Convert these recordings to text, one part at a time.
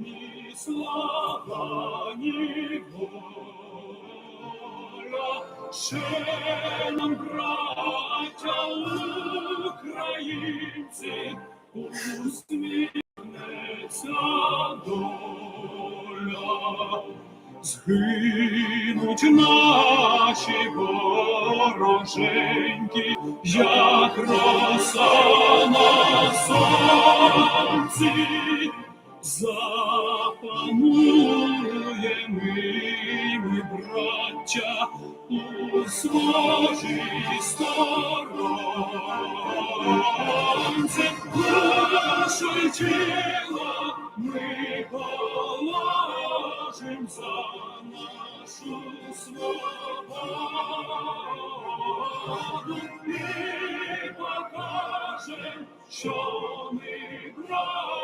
ні слава. Ще нам, українці, усміхнеться доля. Згинуть наші вороженьки, як роса на сонці, запанує ми, браття, у своїй сторонці, й тіло ми положим за нашу свободу і покажем, що ми браття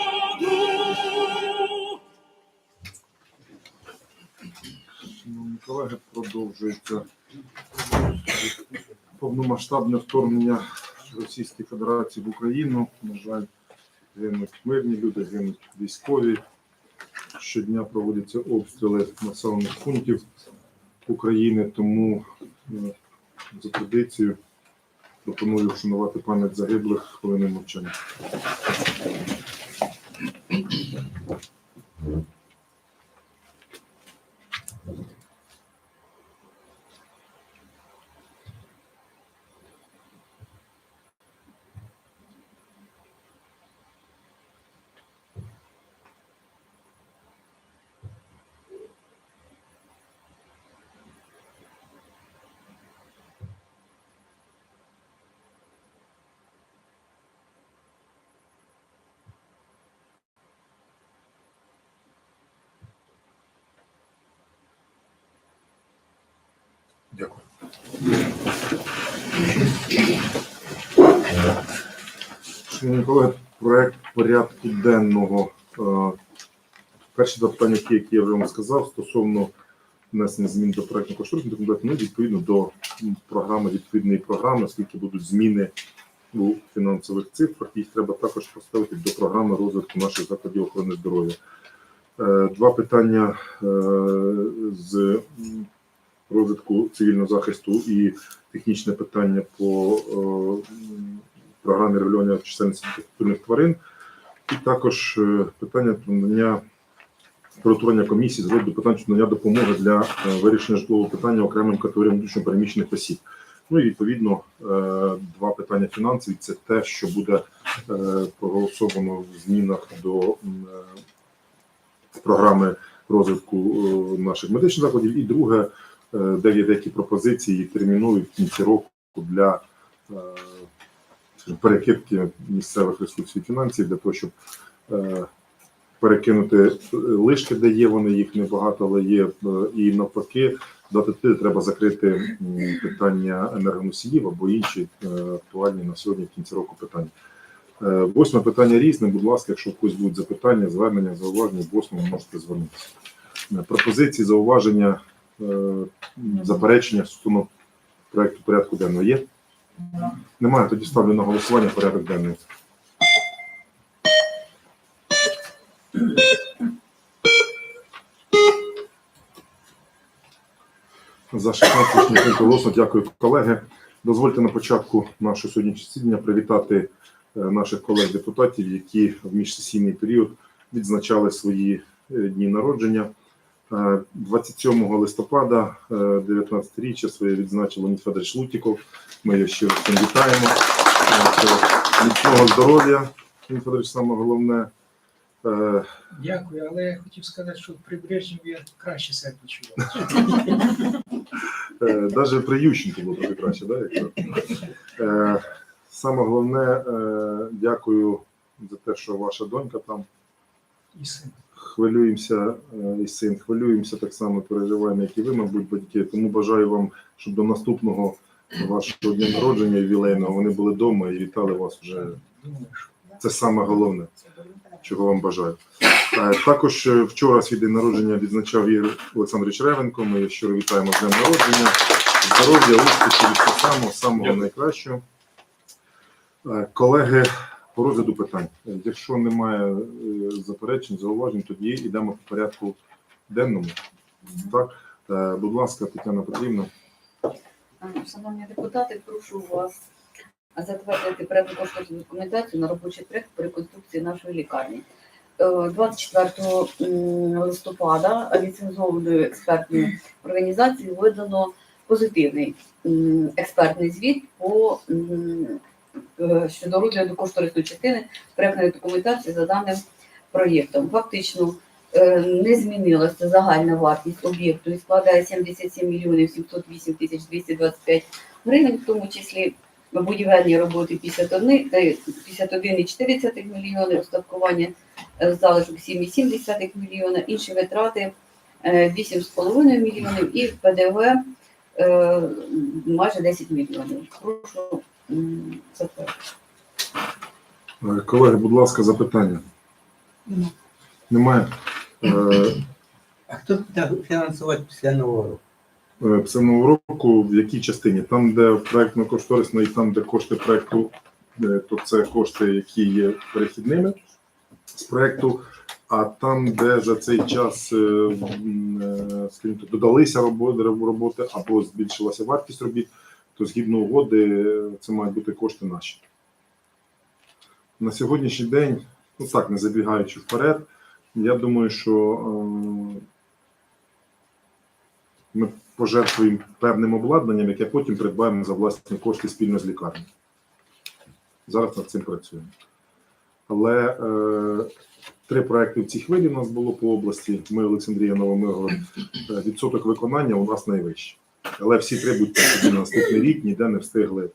колеги, продовжується повномасштабне вторгнення Російської Федерації в Україну. На жаль, гинуть мирні люди, гинуть військові. Щодня проводяться обстріли населених пунктів України, тому е, за традицією пропоную вшанувати пам'ять загиблих хвилиною мовчання. Дякую. Шановні колеги, проект порядку денного. Е, Перші два питання, які я вже вам сказав, стосовно внесення змін до проекту кошторисної документації, ну, відповідно до програми, відповідної програми, оскільки будуть зміни у фінансових цифрах, їх треба також поставити до програми розвитку наших закладів охорони здоров'я. Е, Два питання е, з розвитку цивільного захисту і технічне питання по е, програмі регулювання чисельності культурних тварин, і також е, питання про надання про утворення комісії з розгляду питань надання допомоги для е, вирішення житлового питання окремим категоріям внутрішньо переміщених осіб. Ну і відповідно два питання фінансові це те, що буде проголосовано в змінах до програми розвитку наших медичних закладів. І друге, де є деякі пропозиції термінові в кінці року для е, перекидки місцевих ресурсів фінансів для того, щоб е, перекинути лишки, де є вони, їх небагато, але є е, і навпаки, дати треба закрити питання енергоносіїв або інші е, актуальні на сьогодні в кінці року питання. Е, Восьме питання різне. Будь ласка, якщо когось будуть запитання, звернення, зауваження, восьме можете звернутися. Е, Пропозиції, зауваження, е, заперечення стосовно проекту порядку денного є? Немає, тоді ставлю на голосування порядок денний. За 16 річних голосно. Дякую, колеги. Дозвольте на початку нашого сьогоднішнього засідання привітати е, наших колег-депутатів, які в міжсесійний період відзначали свої е, дні народження. Е, 27 листопада 19-річчя своє відзначив Леонід Федорович Лутіков. Ми його ще раз вітаємо. Е, Міцного здоров'я, Леонід Федорович, саме головне. Е, Дякую, але я хотів сказати, що при Брежневі я краще себе почував. Е, Даже при Ющенку було трохи краще, да? якщо? Е, Саме головне, е, дякую за те, що ваша донька там. І син. Хвилюємося е, і син, хвилюємося так само, переживаємо, як і ви, мабуть, батьки. Тому бажаю вам, щоб до наступного вашого дня народження ювілейного вони були вдома і вітали вас вже. Це саме головне, чого вам бажаю. Е, Також е, вчора свій день народження відзначав Ігор Олександрович Ревенко. Ми щиро вітаємо з днем народження. Здоров'я, успіхів, всього самого, самого найкращого. Колеги, по розгляду питань. Е, Якщо немає е, заперечень, зауважень, тоді йдемо по порядку денному. Так, Е, будь ласка, Тетяна Петрівна. Шановні депутати, прошу вас затвердити проєктну кошторисну документацію на робочий проєкт по реконструкції нашої лікарні. Е, 24 листопада ліцензованою експертною організацією видано позитивний експертний звіт по е, щодо розгляду кошторисної частини проєктної документації за даним проєктом. Фактично е, не змінилася загальна вартість об'єкту і складає 77 мільйонів 708 тисяч 225 гривень, в тому числі будівельні роботи 51, та й 51,4 мільйони, остаткування е, залишок 7,7 мільйона, інші витрати е, 8,5 мільйонів і ПДВ е, майже 10 мільйонів. Прошу м, затвердити. Е, Колеги, будь ласка, запитання. Нема. Немає. Е, А хто буде фінансувати після нового року? Е, Це нового року в якій частині? Там, де проєктно кошторисно і там, де кошти проєкту, то це кошти, які є перехідними з проєкту. А там, де за цей час скажімо, додалися роботи, роботи або збільшилася вартість робіт, то згідно угоди це мають бути кошти наші. На сьогоднішній день, ну так, не забігаючи вперед, я думаю, що е, ми пожертвуємо певним обладнанням, яке потім придбаємо за власні кошти спільно з лікарнею. Зараз над цим працюємо. Але е, три проекти в цій хвилі у нас було по області. Ми, Олександрія Новомиргород, е, відсоток виконання у нас найвищий. Але всі собі на наступний рік ніде не встигли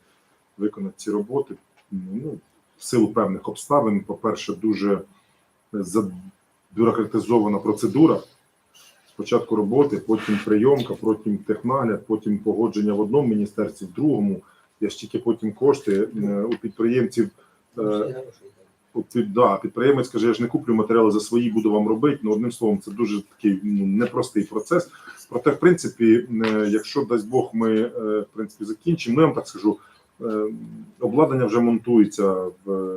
виконати ці роботи. Ну, в силу певних обставин, по-перше, дуже забюрократизована процедура спочатку роботи, потім прийомка, потім технагляд, потім погодження в одному міністерстві, в другому. Я ж тільки потім кошти е, у підприємців. Під- да, підприємець каже, я ж не куплю матеріали за свої, буду вам робити. Ну, одним словом, це дуже такий ну, непростий процес. Проте, в принципі, е, якщо дасть Бог, ми е, в принципі закінчимо. Ну, я вам так скажу. е, Обладнання вже монтується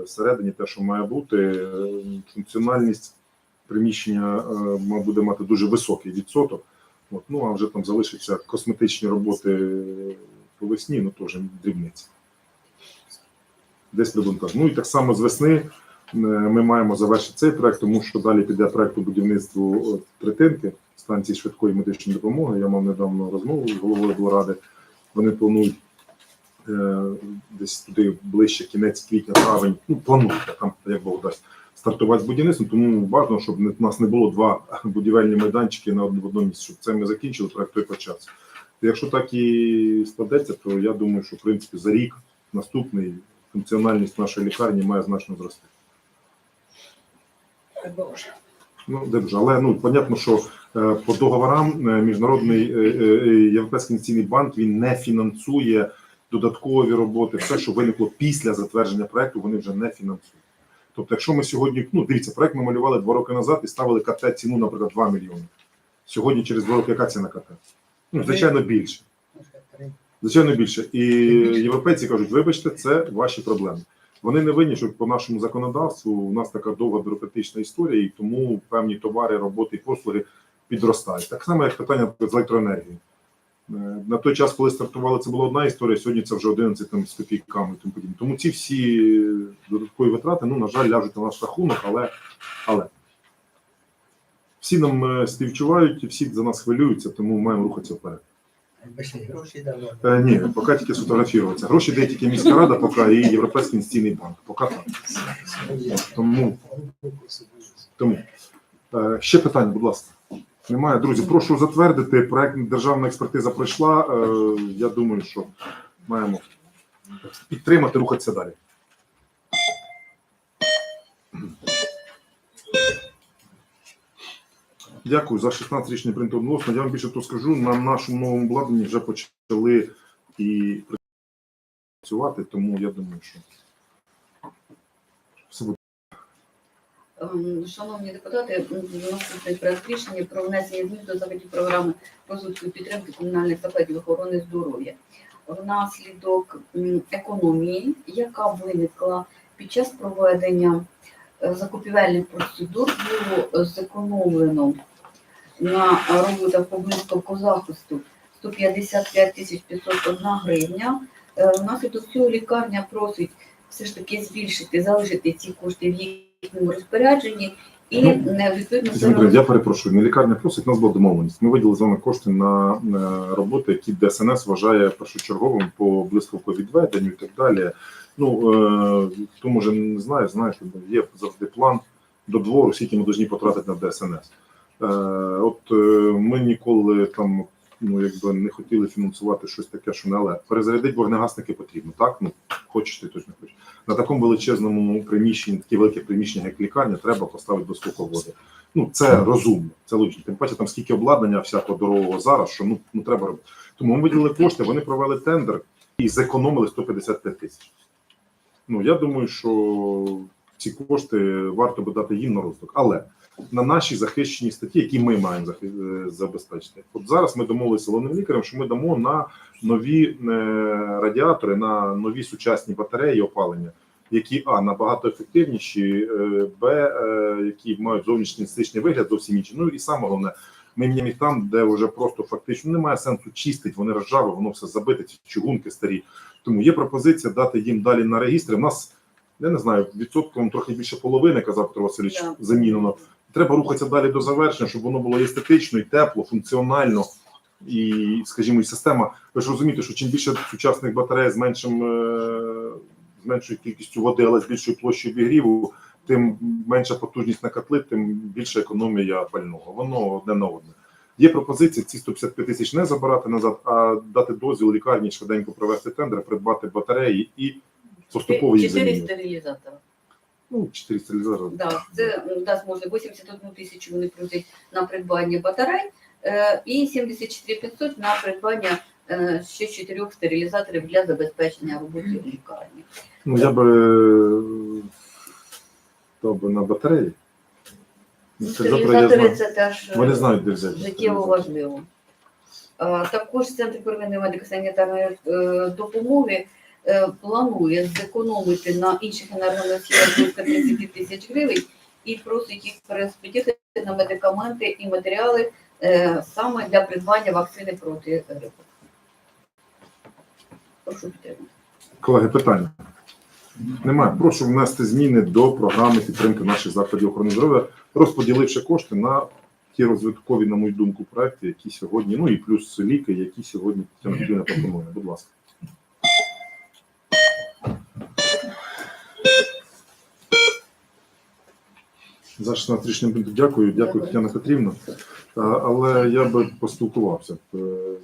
всередині, те, що має бути. Функціональність приміщення буде мати дуже високий відсоток. От, ну а вже там залишаться косметичні роботи по весні, ну теж дрібниці. Десь приблизно так. Ну і так само з весни ми маємо завершити цей проект, тому що далі піде проект по будівництву третинки станції швидкої медичної допомоги. Я мав недавно розмову з головою облради. Вони планують е, десь туди ближче кінець квітня, травень. Ну, планують, там як Бог дасть стартувати з будівництвом. Тому важливо, щоб у нас не було два будівельні майданчики на одному місці, щоб це ми закінчили, проект той почався. Якщо так і складеться, то я думаю, що в принципі за рік наступний функціональність нашої лікарні має значно зрости. Ну, де вже, але ну понятно, що е, по договорам е, міжнародний е, е, е, Європейський інвестиційний банк він не фінансує додаткові роботи. Все, що виникло після затвердження проекту, вони вже не фінансують. Тобто, якщо ми сьогодні, ну дивіться, проект ми малювали два роки назад і ставили КТ ціну, наприклад, 2 мільйони. Сьогодні, через два роки, яка ціна КТ? Ну, звичайно, більше. Звичайно, більше. І європейці кажуть, вибачте, це ваші проблеми. Вони не винні, що по нашому законодавству у нас така довга бюрократична історія, і тому певні товари, роботи і послуги підростають. Так само, як питання з електроенергії. Е, На той час, коли стартували, це була одна історія, сьогодні це вже 11 там, з копійками і тому подібне. Тому ці всі додаткові витрати, ну, на жаль, ляжуть на наш рахунок, але, але всі нам е, співчувають, всі за нас хвилюються, тому маємо рухатися вперед. Гроші давно. Е, ні, поки тільки сфотографуватися. Гроші дає тільки міська рада, поки і Європейський інвестиційний банк. Поки так. Тому, тому. Е, ще питання, будь ласка. Немає. Друзі, прошу затвердити. Проект державна експертиза пройшла. Е, я думаю, що маємо підтримати, рухатися далі. Дякую за 16 рішення прийнято одноголосно. Я вам більше то скажу, на нашому новому обладнанні вже почали і працювати, тому я думаю, що все буде. Ем, Шановні депутати, наступний проект рішення про внесення змін до заходів програми розвитку підтримки комунальних закладів охорони здоров'я. Внаслідок економії, яка виникла під час проведення е, закупівельних процедур, було зекономлено на роботах по близько захисту 155 тисяч 501 гривня. Е, Внаслідок цього лікарня просить все ж таки збільшити, залишити ці кошти в їхньому розпорядженні і Ну, не відповідно Я перепрошую, не лікарня просить, нас була домовленість. Ми виділили з вами кошти на, роботи, які ДСНС вважає першочерговим по блискавковідведенню і так далі. Ну, е, хто може не знає, знає, що є завжди план до двору, скільки ми повинні потратити на ДСНС. Е, от е, ми ніколи там ну, якби не хотіли фінансувати щось таке, що не але. Перезарядити вогнегасники потрібно, так? Ну, хочеш ти точно хочеш. На такому величезному приміщенні, таке велике приміщення, як лікарня, треба поставити блискавководи. Ну, це розумно, це логічно. Тим паче там скільки обладнання всякого дорогого зараз, що ну, ну треба робити. Тому ми виділили кошти, вони провели тендер і зекономили 155 тисяч. Ну, я думаю, що ці кошти варто би дати їм на розвиток. Але на наші захищені статті, які ми маємо е, забезпечити. От зараз ми домовилися з головним лікарем, що ми дамо на нові е, радіатори, на нові сучасні батареї опалення, які а набагато ефективніші, е, б які мають зовнішній естетичний вигляд зовсім інші. Ну і саме головне, ми міняємо їх там, де вже просто фактично немає сенсу чистити, вони ржаві, воно все забите, ці чугунки старі. Тому є пропозиція дати їм далі на регістри. У нас я не знаю, відсотком трохи більше половини, казав Петро Васильович, замінено. Треба рухатися далі до завершення, щоб воно було естетично і тепло, функціонально. І, скажімо, і система. Ви ж розумієте, що чим більше сучасних батарей з меншим е, з меншою кількістю води, але з більшою площею обігріву, тим менша потужність на котли, тим більша економія пального. Воно одне на одне. Є пропозиція ці 155 тисяч не забирати назад, а дати дозвіл лікарні швиденько провести тендер, придбати батареї і поступово їх Чотири замінювати. стерилізатора. Ну, 4 стерилізатори. Да, це дасть може 81 тисячу вони просять на придбання батарей е, і 74 500 на придбання е, ще чотирьох стерилізаторів для забезпечення роботи в лікарні. Ну, я би е, дав би на батареї. Ну, Стерилізатори це теж е, Вони знають, де взяти. життєво важливо. Е, Також Центр первинної медико-санітарної е, допомоги е, планує зекономити на інших енергоносіях близько 30 тисяч гривень і просить їх перерозподілити на медикаменти і матеріали е, саме для придбання вакцини проти грипу. Прошу підтримати. Колеги, питання. Немає. Прошу внести зміни до програми підтримки наших закладів охорони здоров'я, розподіливши кошти на ті розвиткові, на мою думку, проекти, які сьогодні, ну і плюс ліки, які сьогодні Тетяна пропонує. Будь ласка. За 16 річним пунктом дякую, дякую. Тетяна Петрівна. Але я би поспілкувався е,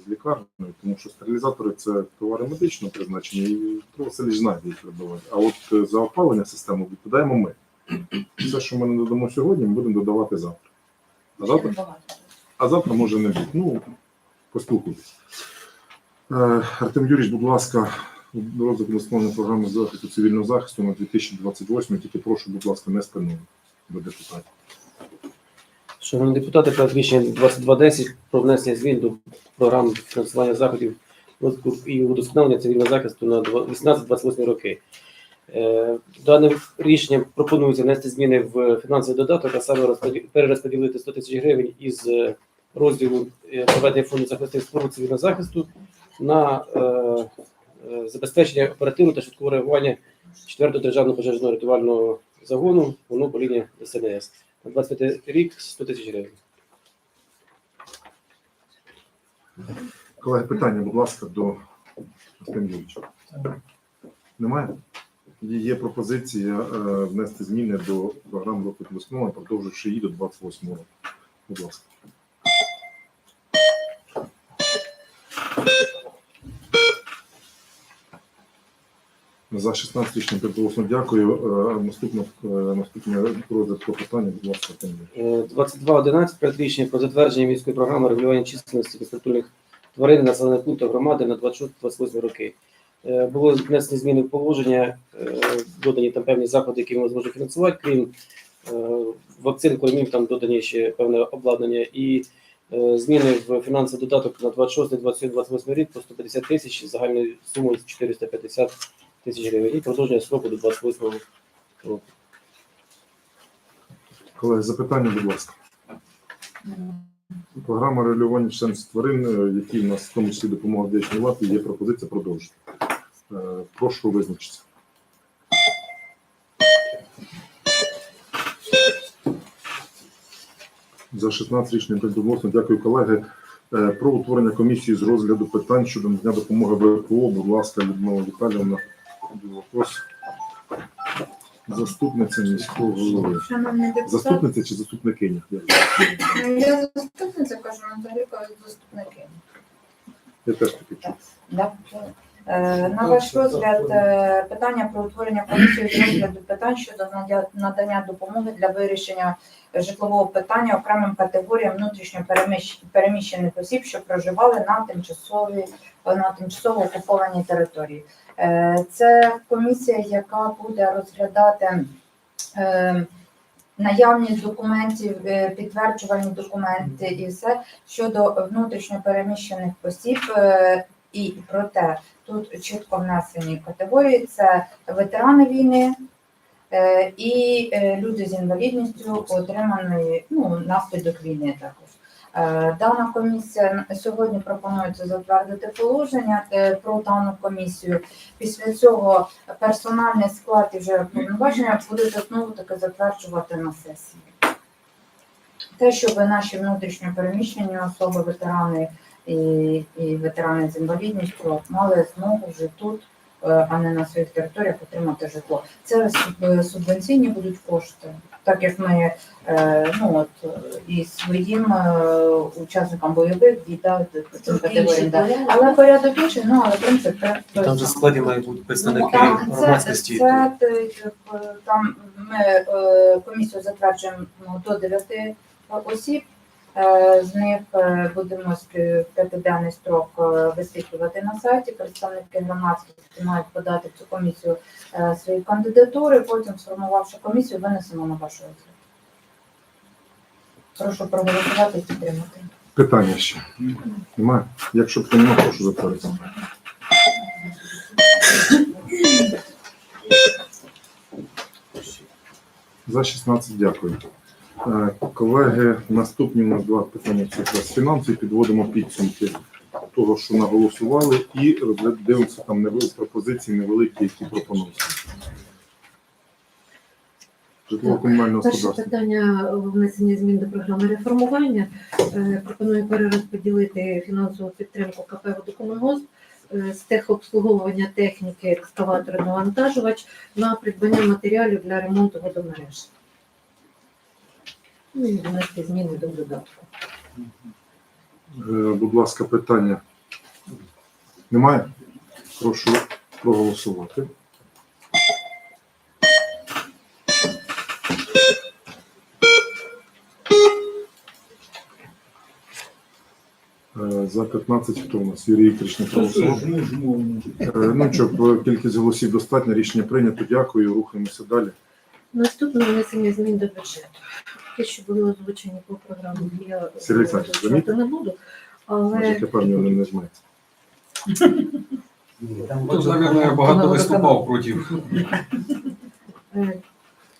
з лікарнею, тому що стерилізатори це товари медичного призначення, і Васильович знає, їх придбавати. А от е, за опалення систему відповідаємо ми. Все, що ми не додамо сьогодні, ми будемо додавати завтра. А завтра, а завтра може не бути. Ну, поспілкуйтесь. Е, Артем Юрійович, будь ласка, розвиток національної програми захисту цивільного захисту на 2028. Тільки прошу, будь ласка, не спиною до депутатів. Шановні депутати, проект рішення 2210 про внесення змін до програми фінансування заходів розвитку і удосконалення цивільного захисту на 18-28 роки. Е, Даним рішенням пропонується внести зміни в фінансовий додаток, а саме перерозподілити 100 тисяч гривень із е, розділу е, проведення фонду захисту цивільного захисту на забезпечення оперативного та швидкого реагування 4-го державного пожежного рятувального загону по лінії СНС. На 25 рік 100 тисяч гривень. Колеги, питання, будь ласка, до Юрійовича. Немає? Є пропозиція е, внести зміни до програми розвитку досконалення, продовживши її до 28 року. Будь ласка. За 16 рішення підголосно дякую. Наступне, наступне розгляд по питання, будь ласка, пані. Юлія. Е, 22.11 проект рішення про затвердження міської програми регулювання численності безпритульних тварин населених пунктів громади на 26-28 роки. Е, Було внесені зміни в положення, е, додані там певні заходи, які ми зможемо фінансувати, крім вакцин, кормів, там додані ще певне обладнання і зміни в фінансовий додаток на 26, 27, 28 рік по 150 тисяч загальною сумою 450 тисяч гривень і продовження сроку до 28 року. Колеги, запитання, будь ласка. Програма регулювання членства тварин, які в нас в тому числі допомога вдячній лапі, є пропозиція продовжити. Е, Прошу визначитися. За 16 річним підголосно. Дякую, колеги. Е, Про утворення комісії з розгляду питань щодо надання допомоги ВПО. Будь ласка, Людмила Віталіївна. Білокос. Заступниця міського голови. Шановні депутати, Заступниця чи заступникиня? Я- я заступниця кажу, Наталі кажу заступники. Я теж таки чув. Да. Е, На ваш розгляд е, питання про утворення комісії з розгляду питань щодо надання допомоги для вирішення житлового питання окремим категоріям внутрішньо переміщених осіб, що проживали на тимчасовій на тимчасово окупованій території. Е, Це комісія, яка буде розглядати е, наявність документів, е, підтверджувальні документи і все щодо внутрішньо переміщених осіб. І проте тут чітко внесені категорії: це ветерани війни е, і е, люди з інвалідністю, отриманої ну, наслідок війни також. Е, Дана комісія сьогодні пропонується затвердити положення про дану комісію. Після цього персональний склад і вже повноваження будете знову таки затверджувати на сесії. Те, щоб наші внутрішньо переміщені особи, ветерани і, і ветерани з інвалідністю мали змогу вже тут, е, а не на своїх територіях отримати житло. Це субвенційні будуть кошти, так як ми е, ну, от, е, і своїм е, учасникам бойових да, цим категоріям. Да. Але порядок інший, ну але принцип те- Там же складі мають бути представники Так, громадськості. це, е, там ми е, комісію затверджуємо ну, до 9 осіб. Е, З них е, будемо п'ятиденний строк е, висвітлювати на сайті. Представники громадськості мають подати в цю комісію свої кандидатури. Потім, сформувавши комісію, винесемо на вашу розгляд. Прошу проголосувати і підтримати. Питання ще. Немає? Якщо б прошу затвердити. За 16 дякую. Е, Колеги, наступні у нас два питання це якраз фінанси. Підводимо підсумки того, що наголосували, і дивимося там невеликі пропозиції, невеликі, які пропонуються. Перше питання внесення змін до програми реформування. Е, Пропоную перерозподілити фінансову підтримку КП «Водокомунгосп» е, з техобслуговування техніки екскаватор навантажувач на придбання матеріалів для ремонту водомереж. Ну і внести зміни до додатку. Е, Будь ласка, питання немає? Прошу проголосувати. Е, За 15 хто у нас? Юрій Вікторович не проголосував. Е, Ну що, кількість голосів достатньо, рішення прийнято. Дякую, рухаємося далі. Наступне внесення змін до бюджету. Те, що були озвучені по програмі, я Сергій Олександрович, озвучувати не буду, але Може, тепер не не нажметься. Там Тут, я багато виступав проти. е,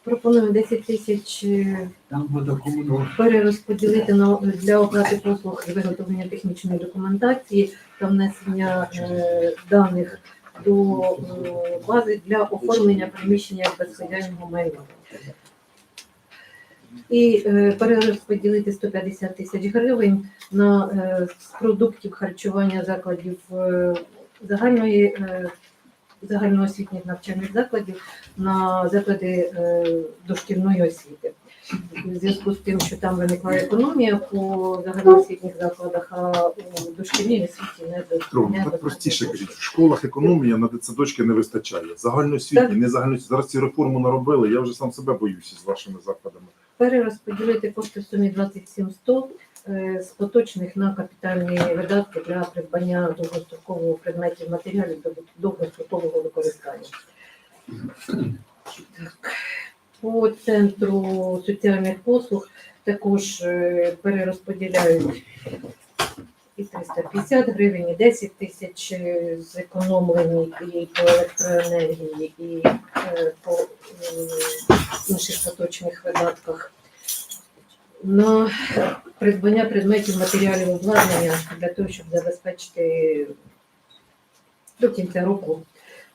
пропоную 10 тисяч е, Там водокомунал. перерозподілити на для оплати послуг і виготовлення технічної документації та внесення е, даних до е, бази для оформлення приміщення безхозяйного майна. І е, перерозподілити 150 тисяч гривень на е, продуктів харчування закладів е, загальної загальноосвітніх навчальних закладів на заклади дошкільної освіти. в зв'язку з тим, що там виникла економія по загальноосвітніх закладах, а у дошкільній освіті не до не так простіше кажіть, в школах економія на дитсадочки не вистачає. Загальноосвітні, не загальноосвітні. Зараз ці реформу наробили, я вже сам себе боюся з вашими закладами. Перерозподілити кошти в сумі 27 100 е, з поточних на капітальні видатки для придбання довгострокового предметів матеріалів до довгострокового використання. Так. По центру соціальних послуг також е, перерозподіляють і 350 гривень, і 10 тисяч е, зекономлені і по електроенергії, і е, по е, інших поточних видатках. На придбання предметів матеріалів обладнання для того, щоб забезпечити до кінця року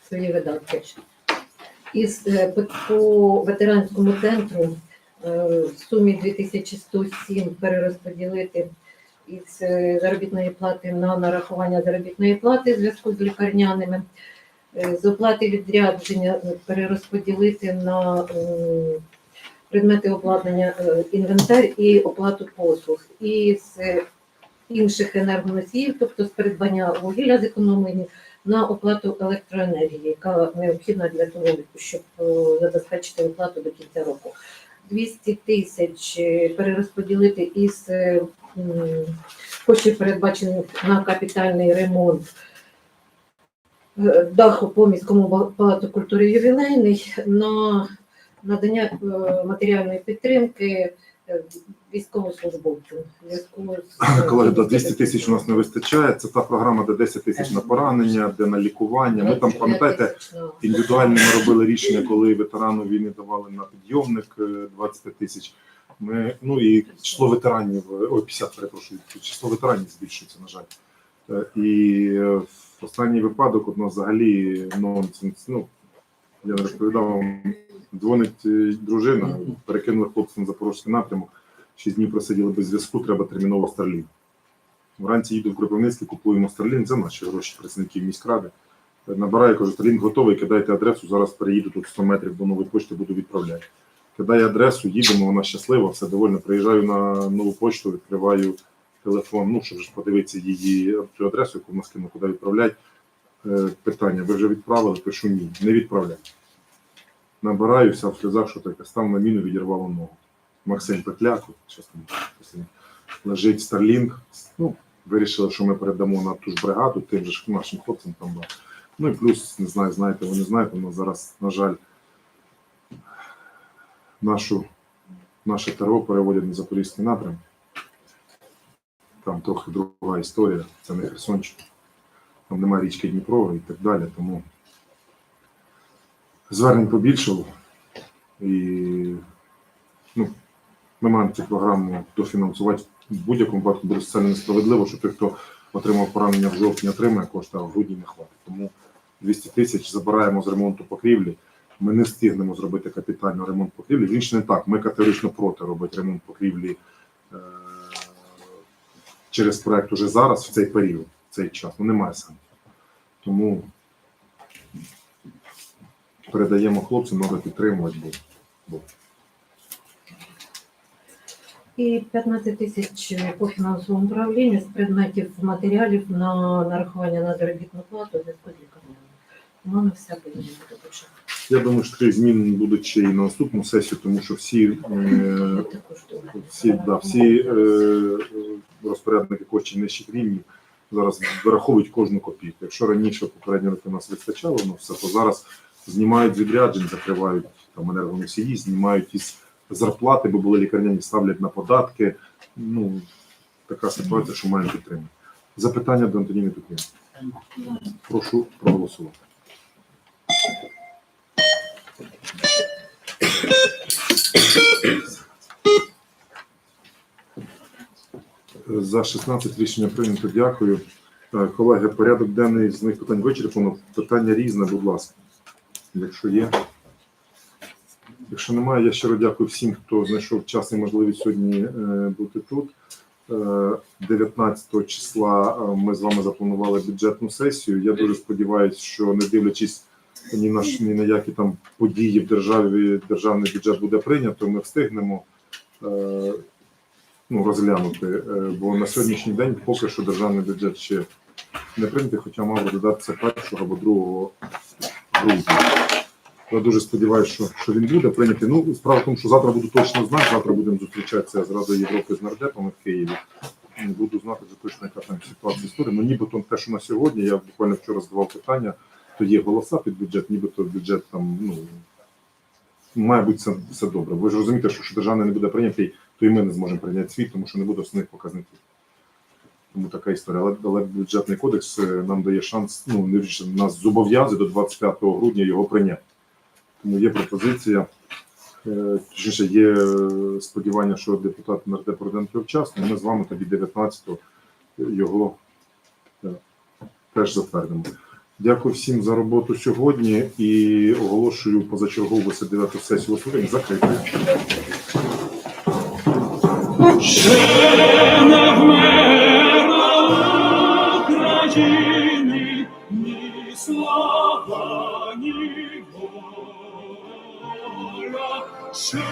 свої видатки. Е, по, ветеранському центру в сумі 2107 перерозподілити із е, заробітної плати на нарахування заробітної плати в зв'язку з лікарняними. Е, З оплати відрядження е, перерозподілити на предмети обладнання, е, інвентар і оплату послуг. І з е, інших енергоносіїв, тобто з придбання вугілля зекономлені на оплату електроенергії, яка необхідна для того, щоб е, забезпечити оплату до кінця року. 200 тисяч е, перерозподілити із е, коштів, передбачених на капітальний ремонт е, даху по міському палату культури ювілейний на надання матеріальної підтримки е, військовослужбовцям. В Колеги, до 200 тисяч у нас не вистачає. Це та програма, де 10 тисяч на поранення, де на лікування. Ми там, пам'ятаєте, індивідуально ми робили рішення, коли ветерану війни давали на підйомник е, 25 тисяч. Ми, ну і число ветеранів, е, ой, 50, перепрошую, число ветеранів збільшується, на жаль. Е, І е, в останній випадок у нас взагалі нонсенс. Ну, я не розповідав дзвонить е, дружина, перекинули хлопцям на запорозький напрямок. Шість днів просиділи без зв'язку, треба терміново Старлін. Вранці їду в Кропивницький, купуємо Старлін, це наші гроші працівників міськради. Набираю, кажу, Старлін готовий, кидайте адресу, зараз переїду тут 100 метрів до нової почти, буду відправляти. Кидаю адресу, їдемо, вона щаслива, все довольно. Приїжджаю на нову почту, відкриваю телефон, ну, щоб ж подивитися її цю адресу, яку вона скинула, куди відправляти. Е, питання, ви вже відправили? Пишу ні, не відправляй. Набираю, вся в сльозах, що таке, став на міну, відірвало ногу. Максим Петляк, лежить Старлінг. Ну, вирішили, що ми передамо на ту ж бригаду, тим же нашим хлопцям там. Да. Ну і плюс, не знаю, знаєте, ви не знаєте, у нас зараз, на жаль, нашу, наше ТРО переводять на Запорізький напрям. Там трохи друга історія, це не Херсонщина. Там немає річки Дніпро і так далі. Тому звернень побільшало. І ну, ми маємо цю програму дофінансувати в будь-якому випадку буде соціально несправедливо, що той, хто отримав поранення в жовтні, отримає кошти, а в грудні не хватить. Тому 200 тисяч забираємо з ремонту покрівлі. Ми не встигнемо зробити капітальний ремонт покрівлі. Він ж не так. Ми категорично проти робити ремонт покрівлі е- через проект уже зараз, в цей період, в цей час. Ну немає сенсу. Тому передаємо хлопцям, треба підтримувати, бо І 15 тисяч по фінансовому управлінню з предметів матеріалів на нарахування на заробітну плату зв'язку з лікарнями. У мене все буде більше. Я думаю, що таких змін будуть ще й на наступну сесію, тому що всі, е, всі, да, всі е, розпорядники коштів нижчих рівнів зараз вираховують кожну копійку. Якщо раніше попередні роки нас вистачало, ну все, то зараз знімають з відряджень, закривають там енергоносії, знімають із зарплати, бо були лікарняні, ставлять на податки. Ну, така ситуація, що маємо підтримати. Запитання до Антоніни Петрівни. Прошу проголосувати. За 16 рішення прийнято. Дякую. Е, Колеги, порядок денний з них питань вичерпано. Питання різне, будь ласка. Якщо є. Якщо немає, я щиро дякую всім, хто знайшов час і можливість сьогодні е, бути тут. Е, 19 числа е, ми з вами запланували бюджетну сесію. Я дуже сподіваюся, що не дивлячись ні на ні на які там події в державі, державний бюджет буде прийнято. Ми встигнемо е, ну, розглянути. Е, Бо на сьогоднішній день поки що державний бюджет ще не прийнятий, хоча мав додатися першого або другого грудня. Я дуже сподіваюся, що, що він буде прийнятий. Ну, справа в тому, що завтра буду точно знати, завтра будемо зустрічатися з Радою Європи з нардепами в Києві. Буду знати вже точно, яка там ситуація історії. Ну, нібито те, що на сьогодні, я буквально вчора задавав питання, то є голоса під бюджет, нібито бюджет там, ну, має бути все, все добре. Ви ж розумієте, що, що державний не буде прийнятий, то і ми не зможемо прийняти світ, тому що не буде основних показників. Тому така історія. Але, але бюджетний кодекс е, нам дає шанс, ну, не нас зобов'язує до 25 грудня його прийняти. Тому є пропозиція. Е, Точніше, є е, сподівання, що депутат нардеп президент вчасно, ми з вами тоді 19-го його е, теж затвердимо. Дякую всім за роботу сьогодні і оголошую позачергову 29 сесію слухання закритою.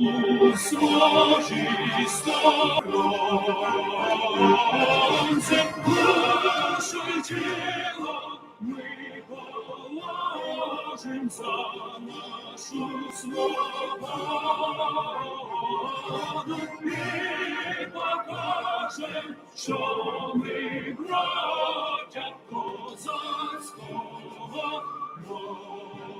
у душу тіло ми положим за нашу свободу і покажем, що ми браття козацького роду.